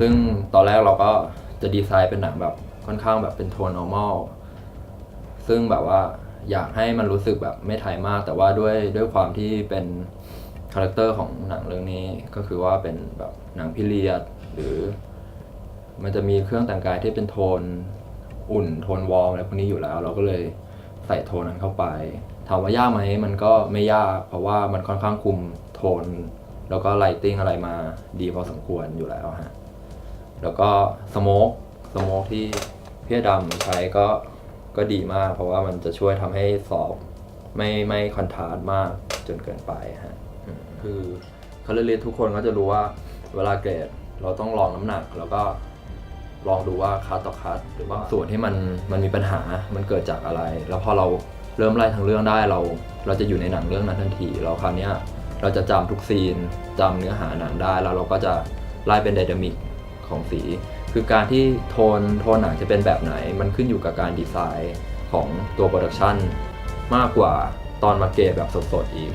ซึ่งตอนแรกเราก็จะดีไซน์เป็นหนังแบบค่อนข้างแบบเป็นโทน normal ซึ่งแบบว่าอยากให้มันรู้สึกแบบไม่ไทยมาก แต่ว่าด้วยด้วยความที่เป็นคาแรคเตอร์ของหนังเรื่องนี้ก็คือว่าเป็นแบบหนังพิเรียดหรือ มันจะมีเครื่องแต่งกายที่เป็นโทนอุ่นโทนวอร์มอะไรพวกนี้อยู่แล้ว เราก็เลยใส่โทนนั้นเข้าไปถามว่ายากไหมมันก็ไม่ยากเพราะว่ามันค่อนข้างคุมโทน แล้วก็ไลติ้งอะไรมาดีพอสมควรอยู่แล้วฮะ แล้วก็สโมกสโมกที่พี่ดำใช้ก็ก็ดีมาก เพราะว่ามันจะช่วยทำให้สอบไม่ไม่คอนทราสต์มากจนเกินไปฮะคือเขาเรียนทุกคนก็จะรู้ว่าเวลาเกรดเราต้องลองน้ำหนัก แล้วก็ลองดูว่าคัดต่อคัดหรือว่าส่วนที่มันมันมีปัญหามันเกิดจากอะไร แล้วพอเราเริ่มไล่ทางเรื่องได้เรา เราจะอยู่ในหนังเรื่องนั้นทันทีแล้วคราวนี้เราจะจำทุกซีนจำเนื้อหาหนังได้ แล้วเราก็จะไล่เป็นไดนามิก ของสี คือการที่โทนโทนหนังจะเป็นแบบไหน มันขึ้นอยู่กับการดีไซน์ของตัวโปรดักชันมากกว่าตอนมาเกตแบบสดๆอีก